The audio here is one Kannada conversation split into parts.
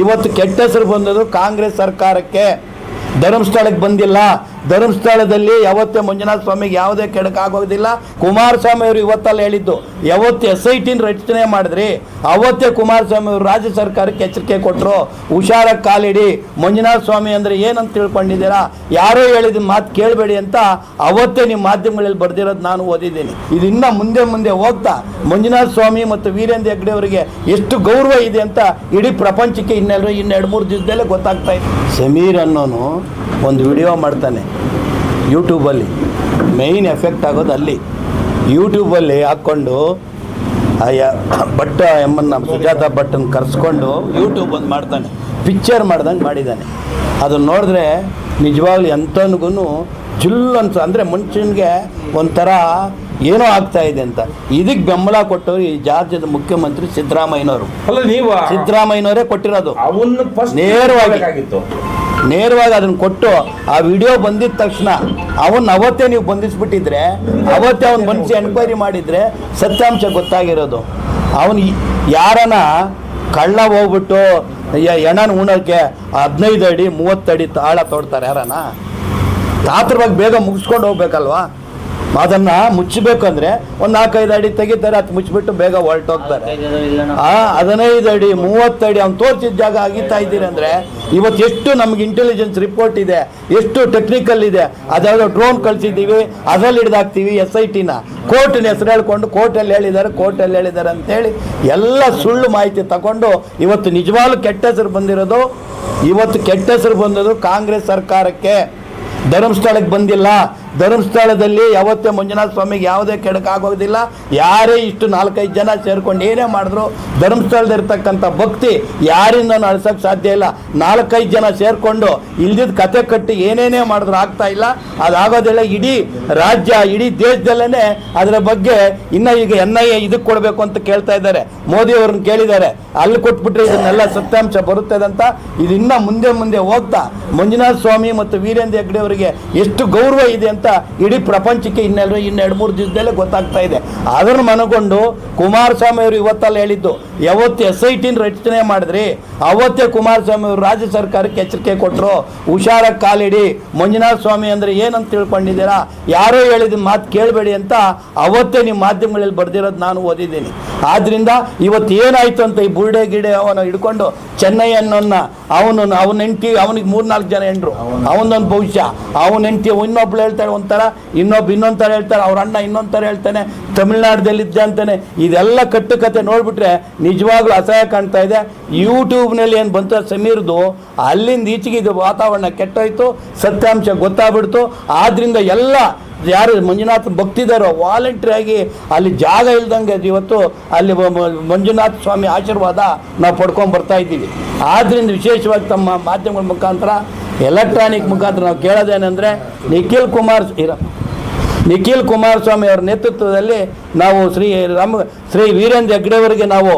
ಇವತ್ತು ಕೆಟ್ಟ ಹೆಸರು ಬಂದದ್ದು ಕಾಂಗ್ರೆಸ್ ಸರ್ಕಾರಕ್ಕೆ ಧರ್ಮಸ್ಥಳಕ್ಕೆ ಬಂದಿಲ್ಲ. ಧರ್ಮಸ್ಥಳದಲ್ಲಿ ಯಾವತ್ತೇ ಮಂಜುನಾಥ ಸ್ವಾಮಿಗೆ ಯಾವುದೇ ಕೆಡಕಾಗೋದಿಲ್ಲ ಕುಮಾರಸ್ವಾಮಿ ಅವರು ಇವತ್ತಲ್ಲಿ ಹೇಳಿದ್ದು, ಯಾವತ್ತು ಎಸ್ ಐ ಟಿನ ರಚನೆ ಮಾಡಿದ್ರಿ, ಅವತ್ತೇ ಕುಮಾರಸ್ವಾಮಿ ಅವರು ರಾಜ್ಯ ಸರ್ಕಾರಕ್ಕೆ ಎಚ್ಚರಿಕೆ ಕೊಟ್ಟರು ಹುಷಾರಾಗಿ ಕಾಲಿಡಿ, ಮಂಜುನಾಥ ಸ್ವಾಮಿ ಅಂದರೆ ಏನಂತ ತಿಳ್ಕೊಂಡಿದ್ದೀರಾ? ಯಾರೋ ಹೇಳಿದ ಮಾತು ಕೇಳಬೇಡಿ ಅಂತ ಅವತ್ತೇ ನಿಮ್ಮ ಮಾಧ್ಯಮಗಳಲ್ಲಿ ಬರ್ದಿರೋದು ನಾನು ಓದಿದ್ದೀನಿ. ಇದು ಇನ್ನ ಮುಂದೆ ಮುಂದೆ ಹೋಗ್ತಾ, ಮಂಜುನಾಥ ಸ್ವಾಮಿ ಮತ್ತು ವೀರೇಂದ್ರ ಹೆಗ್ಡೆ ಅವರಿಗೆ ಎಷ್ಟು ಗೌರವ ಇದೆ ಅಂತ ಇಡೀ ಪ್ರಪಂಚಕ್ಕೆ ಇನ್ನೆಲ್ಲರೂ ಇನ್ನೆರಡು ಮೂರು ದಿವಸದಲ್ಲೇ ಗೊತ್ತಾಗ್ತಾ ಇದೆ. ಸಮೀರ್ ಅನ್ನೋನು ಒಂದು ವಿಡಿಯೋ ಮಾಡ್ತಾನೆ. ಯೂಟ್ಯೂಬಲ್ಲಿ ಮೇಯ್ನ್ ಎಫೆಕ್ಟ್ ಆಗೋದು ಅಲ್ಲಿ. ಯೂಟ್ಯೂಬಲ್ಲಿ ಹಾಕ್ಕೊಂಡು ಅಯ್ಯ ಭಟ್ಟ ಎಮ್ಮನ್ನ ಸುಜಾತ ಭಟ್ಟನ್ನ ಕರೆಸ್ಕೊಂಡು ಯೂಟ್ಯೂಬ್ ಒಂದು ಮಾಡ್ತಾನೆ. ಪಿಕ್ಚರ್ ಮಾಡ್ದಂಗೆ ಮಾಡಿದ್ದಾನೆ ಅದನ್ನು ನೋಡಿದ್ರೆ ನಿಜವಾಗ್ಲೂ ಎಂಥನಿಗೂ ಜುಲ್ ಅಂತ ಅಂದರೆ ಮನುಷ್ಯನಿಗೆ ಒಂಥರ ಏನೋ ಆಗ್ತಾ ಇದೆ ಅಂತ. ಇದಕ್ಕೆ ಬೆಂಬಲ ಕೊಟ್ಟವರು ಈ ರಾಜ್ಯದ ಮುಖ್ಯಮಂತ್ರಿ ಸಿದ್ದರಾಮಯ್ಯನವರು. ಅಲ್ಲ ನೀವು? ಸಿದ್ದರಾಮಯ್ಯನವರೇ ಕೊಟ್ಟಿರೋದು. ನೇರವಾಗಿ. ನೇರವಾಗಿ ಅದನ್ನು ಕೊಟ್ಟು ಆ ವಿಡಿಯೋ ಬಂದಿದ ತಕ್ಷಣ ಅವನ್ನ ಅವತ್ತೇ ನೀವು ಬಂಧಿಸ್ಬಿಟ್ಟಿದ್ರೆ, ಅವತ್ತೇ ಅವನ ಬಂಧಿಸಿ ಎನ್ಕ್ವೈರಿ ಮಾಡಿದ್ರೆ ಸತ್ಯಾಂಶ ಗೊತ್ತಾಗಿರೋದು. ಅವನು ಯಾರನ ಕಳ್ಳ ಹೋಗ್ಬಿಟ್ಟು ಎಣನ ಉಣಕ್ಕೆ ಹದಿನೈದು ಅಡಿ ಮೂವತ್ತು ಅಡಿ ತಾಳ ತೋಡ್ತಾರೆ ಯಾರನ? ತಾತ್ರವಾಗಿ ಬೇಗ ಮುಗಿಸ್ಕೊಂಡು ಹೋಗ್ಬೇಕಲ್ವಾ? ಅದನ್ನ ಮುಚ್ಚಬೇಕಂದ್ರೆ ಒಂದು ನಾಲ್ಕೈದು ಅಡಿ ತೆಗಿತಾರೆ ಅದು ಮುಚ್ಚಿಬಿಟ್ಟು ಬೇಗ ಹೊರಟೋಗ್ತಾರೆ ಹದಿನೈದು ಅಡಿ ಮೂವತ್ತು ಅಡಿ ಅವ್ನು ತೋರಿಸಿದ ಜಾಗ ಆಗಿತಾ ಇದ್ದೀರಿ ಅಂದರೆ ಇವತ್ತು ಎಷ್ಟು ನಮ್ಗೆ ಇಂಟೆಲಿಜೆನ್ಸ್ ರಿಪೋರ್ಟ್ ಇದೆ ಎಷ್ಟು ಟೆಕ್ನಿಕಲ್ ಇದೆ ಅದ್ಯಾವುದೋ ಡ್ರೋನ್ ಕಳಿಸಿದ್ದೀವಿ ಅದ್ರಲ್ಲಿ ಹಿಡ್ದಾಕ್ತೀವಿ ಎಸ್ ಐ ಟಿನ ಕೋರ್ಟಿನ ಹೆಸರು ಹೇಳ್ಕೊಂಡು ಕೋರ್ಟಲ್ಲಿ ಹೇಳಿದ್ದಾರೆ ಕೋರ್ಟಲ್ಲಿ ಹೇಳಿದ್ದಾರೆ ಅಂತೇಳಿ ಎಲ್ಲ ಸುಳ್ಳು ಮಾಹಿತಿ ತಗೊಂಡು ಇವತ್ತು ನಿಜವಾಗ್ಲೂ ಕೆಟ್ಟ ಹೆಸರು ಬಂದಿರೋದು ಇವತ್ತು ಕೆಟ್ಟ ಹೆಸರು ಬಂದದ್ದು ಕಾಂಗ್ರೆಸ್ ಸರ್ಕಾರಕ್ಕೆ. ಧರ್ಮಸ್ಥಳಕ್ಕೆ ಬಂದಿಲ್ಲ ಧರ್ಮಸ್ಥಳದಲ್ಲಿ ಯಾವತ್ತೇ ಮಂಜುನಾಥ ಸ್ವಾಮಿಗೆ ಯಾವುದೇ ಕೆಡಕಾಗೋದಿಲ್ಲ ಯಾರೇ ಇಷ್ಟು ನಾಲ್ಕೈದು ಜನ ಸೇರ್ಕೊಂಡು ಏನೇ ಮಾಡಿದ್ರು, ಧರ್ಮಸ್ಥಳದಲ್ಲಿರ್ತಕ್ಕಂಥ ಭಕ್ತಿ ಯಾರಿಂದ ನಡೆಸೋಕ್ಕೆ ಸಾಧ್ಯ ಇಲ್ಲ. ನಾಲ್ಕೈದು ಜನ ಸೇರಿಕೊಂಡು ಇಲ್ದಿದ್ದ ಕತೆ ಕಟ್ಟಿ ಏನೇನೇ ಮಾಡಿದ್ರು ಆಗ್ತಾ ಇಲ್ಲ. ಅದಾಗೋದಿಲ್ಲ, ಇಡೀ ರಾಜ್ಯ, ಇಡೀ ದೇಶದಲ್ಲೇ ಅದರ ಬಗ್ಗೆ ಇನ್ನು ಈಗ ಎನ್ ಐ ಎ ಇದಕ್ಕೆ ಕೊಡಬೇಕು ಅಂತ ಕೇಳ್ತಾ ಇದ್ದಾರೆ. ಮೋದಿ ಅವ್ರನ್ನ ಕೇಳಿದ್ದಾರೆ. ಅಲ್ಲಿ ಕೊಟ್ಬಿಟ್ರೆ ಇದನ್ನೆಲ್ಲ ಸತ್ಯಾಂಶ ಬರುತ್ತದೆ ಅಂತ. ಇದು ಇನ್ನೂ ಮುಂದೆ ಮುಂದೆ ಹೋಗ್ತಾ, ಮಂಜುನಾಥ ಸ್ವಾಮಿ ಮತ್ತು ವೀರೇಂದ್ರ ಹೆಗ್ಡೆ ಅವರಿಗೆ ಎಷ್ಟು ಗೌರವ ಇದೆ ಅಂತ ಇಡೀ ಪ್ರಪಂಚಕ್ಕೆ ಇನ್ನೆಲ್ಲರೂ ಇನ್ನು ಎರಡು ಮೂರು ದಿವಸದಲ್ಲೇ ಗೊತ್ತಾಗ್ತಾ ಇದೆ. ಅದನ್ನು ಮನಗೊಂಡು ಕುಮಾರಸ್ವಾಮಿ ಅವರು ಇವತ್ತಲ್ಲಿ ಹೇಳಿದ್ದು, ಯಾವತ್ತು ಎಸ್ ಐ ಟಿನ ರಚನೆ ಮಾಡಿದ್ರಿ, ಅವತ್ತೇ ಕುಮಾರಸ್ವಾಮಿ ಅವರು ರಾಜ್ಯ ಸರ್ಕಾರಕ್ಕೆ ಎಚ್ಚರಿಕೆ ಕೊಟ್ಟರು ಹುಷಾರಾಗಿ ಕಾಲಿಡಿ, ಮಂಜುನಾಥ ಸ್ವಾಮಿ ಅಂದರೆ ಏನಂತ ತಿಳ್ಕೊಂಡಿದ್ದೀರಾ? ಯಾರೋ ಹೇಳಿದ ಮಾತು ಕೇಳಬೇಡಿ ಅಂತ ಅವತ್ತೇ ನಿಮ್ಮ ಮಾಧ್ಯಮಗಳಲ್ಲಿ ಬರೆದಿರೋದು ನಾನು ಓದಿದ್ದೀನಿ. ಆದ್ರಿಂದ ಇವತ್ತು ಏನಾಯ್ತು ಅಂತ ಈ ಬುರ್ಡೆ ಗಿಡೆ ಅವನ ಹಿಡ್ಕೊಂಡು ಚೆನ್ನೈ ಅನ್ನೋನ್ನ ಅವನು ಅವನ ಹೆಂಡತಿ, ಅವನಿಗೆ ಮೂರ್ನಾಲ್ಕು ಜನ ಹೆಂಡ್ರು. ಅವನೊಂದು ಭವಿಷ್ಯ. ಅವನ ಹೆಂಡತಿ ಇನ್ನೊಬ್ಳು ಹೇಳ್ತಾಳೆ ಒಂಥರ, ಇನ್ನೊಬ್ಬ ಇನ್ನೊಂದು ಥರ ಹೇಳ್ತಾರೆ, ಅವ್ರ ಅಣ್ಣ ಇನ್ನೊಂದು ಥರ ಹೇಳ್ತಾನೆ, ತಮಿಳ್ನಾಡದಲ್ಲಿದ್ದೆ ಅಂತಾನೆ. ಇದೆಲ್ಲ ಕಟ್ಟುಕತೆ ನೋಡಿಬಿಟ್ರೆ ನಿಜವಾಗ್ಲೂ ಅಸಹ್ಯ ಕಾಣ್ತಾ ಇದೆ. ಯೂಟ್ಯೂಬ್ನಲ್ಲಿ ಏನು ಬಂತು ಸಮೀರ್ದು, ಅಲ್ಲಿಂದ ಈಚೆಗೆ ಇದು ವಾತಾವರಣ ಕೆಟ್ಟೋಯ್ತು, ಸತ್ಯಾಂಶ ಗೊತ್ತಾಗ್ಬಿಡ್ತು. ಆದ್ದರಿಂದ ಎಲ್ಲ ಯಾರು ಮಂಜುನಾಥ್ ಭಕ್ತಿದಾರೋ ವಾಲಂಟ್ರಿಯಾಗಿ ಅಲ್ಲಿ ಜಾಗ ಇಲ್ದಂಗೆ ಇವತ್ತು ಅಲ್ಲಿ ಮಂಜುನಾಥ ಸ್ವಾಮಿ ಆಶೀರ್ವಾದ ನಾವು ಪಡ್ಕೊಂಡು ಬರ್ತಾ ಇದ್ದೀವಿ. ಆದ್ದರಿಂದ ವಿಶೇಷವಾಗಿ ತಮ್ಮ ಮಾಧ್ಯಮಗಳ ಮುಖಾಂತರ ಎಲೆಕ್ಟ್ರಾನಿಕ್ ಮುಖಾಂತರ ನಾವು ಕೇಳೋದೇನೆಂದರೆ ನಿಖಿಲ್ ಕುಮಾರ್ ಇರ ನಿಖಿಲ್ ಕುಮಾರಸ್ವಾಮಿ ಅವರ ನೇತೃತ್ವದಲ್ಲಿ ನಾವು ಶ್ರೀ ರಾಮ ಶ್ರೀ ವೀರೇಂದ್ರ ಹೆಗ್ಡೆ ಅವರಿಗೆ ನಾವು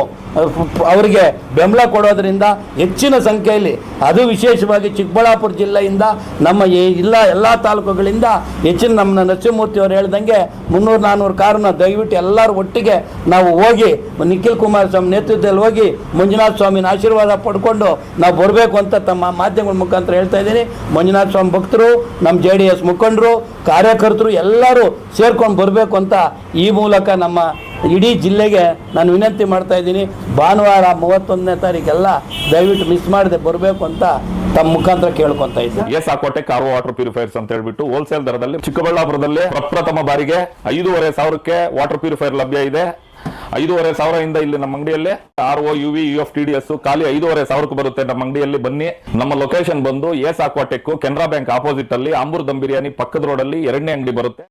ಅವರಿಗೆ ಬೆಂಬಲ ಕೊಡೋದರಿಂದ ಹೆಚ್ಚಿನ ಸಂಖ್ಯೆಯಲ್ಲಿ, ಅದು ವಿಶೇಷವಾಗಿ ಚಿಕ್ಕಬಳ್ಳಾಪುರ ಜಿಲ್ಲೆಯಿಂದ ನಮ್ಮ ಇಲ್ಲ ಎಲ್ಲ ತಾಲೂಕುಗಳಿಂದ ಹೆಚ್ಚಿನ ನಮ್ಮ ನರಸಿಂಹಮೂರ್ತಿ ಅವರು ಹೇಳ್ದಂಗೆ ಮುನ್ನೂರು ನಾನ್ನೂರು ಕಾರನ್ನ ದಯವಿಟ್ಟು ಎಲ್ಲರೂ ಒಟ್ಟಿಗೆ ನಾವು ಹೋಗಿ ನಿಖಿಲ್ ಕುಮಾರಸ್ವಾಮಿ ನೇತೃತ್ವದಲ್ಲಿ ಹೋಗಿ ಮಂಜುನಾಥ ಸ್ವಾಮಿನ ಆಶೀರ್ವಾದ ಪಡ್ಕೊಂಡು ನಾವು ಬರಬೇಕು ಅಂತ ತಮ್ಮ ಮಾಧ್ಯಮಗಳ ಮುಖಾಂತರ ಹೇಳ್ತಾ ಇದ್ದೀನಿ. ಮಂಜುನಾಥ ಸ್ವಾಮಿ ಭಕ್ತರು, ನಮ್ಮ ಜೆ ಡಿ ಎಸ್ ಮುಖಂಡರು, ಕಾರ್ಯಕರ್ತರು ಎಲ್ಲರೂ ಸೇರ್ಕೊಂಡು ಬರಬೇಕು ಅಂತ ಈ ಮೂಲಕ ನಮ್ಮ ಇಡೀ ಜಿಲ್ಲೆಗೆ ನಾನು ವಿನಂತಿ ಮಾಡ್ತಾ ಇದ್ದೀನಿ, ಭಾನುವಾರ ಮೂವತ್ತೊಂದನೇ ತಾರೀಕೆಲ್ಲ ದಯವಿಟ್ಟು ಮಿಸ್ ಮಾಡದೆ ಬರಬೇಕು ಅಂತ ತಮ್ಮ ಮುಖಾಂತರ ಕೇಳ್ಕೊಂತ ಇದ್ದೀನಿ. S Aquatech car water purifiers ಅಂತ ಹೇಳ್ಬಿಟ್ಟು ಹೋಲ್ಸೇಲ್ ದರದಲ್ಲಿ ಚಿಕ್ಕಬಳ್ಳಾಪುರದಲ್ಲಿ ಪ್ರಪ್ರಥಮ ಬಾರಿಗೆ ಐದೂವರೆ ಸಾವಿರಕ್ಕೆ ವಾಟರ್ ಪ್ಯೂರಿಫೈರ್ ಲಭ್ಯ ಇದೆ. ಐದೂವರೆ ಸಾವಿರದಿಂದ ಇಲ್ಲಿ ನಮ್ಮ ಅಂಗಡಿಯಲ್ಲಿ R O U V U F T D S ಖಾಲಿ ಐದೂವರೆ ಸಾವಿರಕ್ಕೆ ಬರುತ್ತೆ ನಮ್ಮ ಅಂಗಡಿಯಲ್ಲಿ. ಬನ್ನಿ, ನಮ್ಮ ಲೊಕೇಶನ್ ಬಂದು S Aquatech Canara bank opposite ಅಲ್ಲಿ ಆಂಬೂರ್ ದಮ್ ಬಿರಿಯಾನಿ ಪಕ್ಕದ ರೋಡ್ ಅಲ್ಲಿ ಎರಡನೇ ಅಂಗಡಿ ಬರುತ್ತೆ.